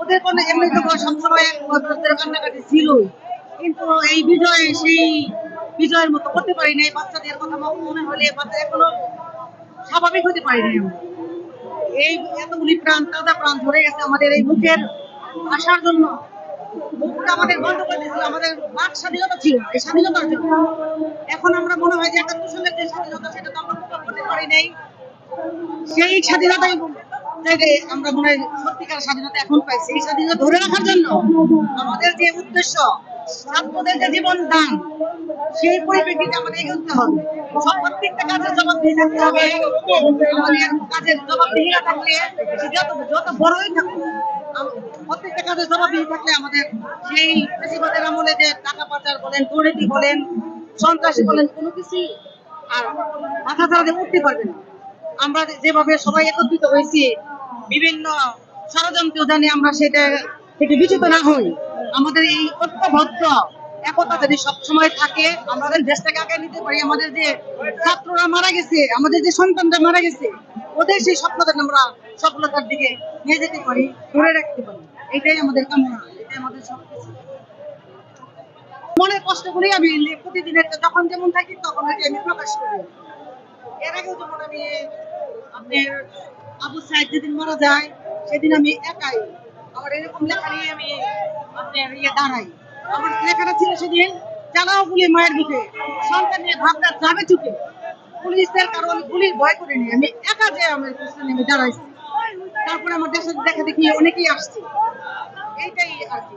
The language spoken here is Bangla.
ওদের কোনো এমনি তো সবসময় কান্নাকাটি ছিল কিন্তু এই বিজয় সেই বিজয়ের মতো করতে পারি নাই, বাচ্চাদের কথা মনে হলে বাচ্চা এখনও স্বাভাবিক হতে পারিনি আমরা। এই এতগুলি প্রাণ, তাজা প্রাণ ধরে গেছে আমাদের এই মুখের আসার জন্য। মুখটা আমাদের বন্ধ করে দিয়েছিল, আমাদের বাক স্বাধীনতা ছিল, এই স্বাধীনতার জন্য। এখন আমরা মনে হয় যে একাত্তর সালের যে স্বাধীনতা, সেটা তো আমরা পারি নাই। সেই স্বাধীনতাই আমরা মনে সত্যিকার স্বাধীনতা এখন পাইছি। এই স্বাধীনতা ধরে রাখার জন্য আমাদের যে উদ্দেশ্য, ছাত্রদের যে জীবন দান, সেই পরিপ্রেক্ষিতে আমাদের এগোতে হবে। যত প্রত্যেকটা থাকলে আমাদের সেই টাকা বলেন বলেন, সন্ত্রাসী বলেন, কোনো কিছুই আর মাথা ছাড়া উঠতে পারবে না। আমরা যেভাবে সবাই একত্রিত হয়েছি, বিভিন্ন ষড়যন্ত্র জানি আমরা সেটা থেকে বিচ্যুত না হই। আমাদের এই ঐক্যবদ্ধ একতা যদি সবসময় থাকে আমাদের দেশটাকে আগে নিতে পারি, আমাদের যে ছাত্ররা মারা গেছে, আমাদের যে সন্তানরা মারা গেছে, ওদের সেই স্বপ্নটা আমরা সফলতার দিকে নিয়ে যেতে পারি, ধরে রাখতে পারি। এটাই আমাদের কামনা, এটাই আমাদের সবকিছু। মনে কষ্ট করি আমি প্রতিদিনের যখন যেমন থাকি, তখন আমি প্রকাশ করি। এর আগেও যখন আমি আপনার আবু সাইদ যেদিন মারা যায়, সেদিন আমি একাই আমার এরকম লেখা নিয়ে আমি আপনার ইয়ে দাঁড়াই। আমার লেখাটা ছিল সেদিন গুলি মায়ের সন্তান নিয়ে ভাবনা যাবে চুকে পুলিশের কারণ ভয় আমি একা যে আমার দাঁড়াইছি। তারপরে আমার দেশের দেখা দেখি অনেকেই আসছে। এইটাই আর কি।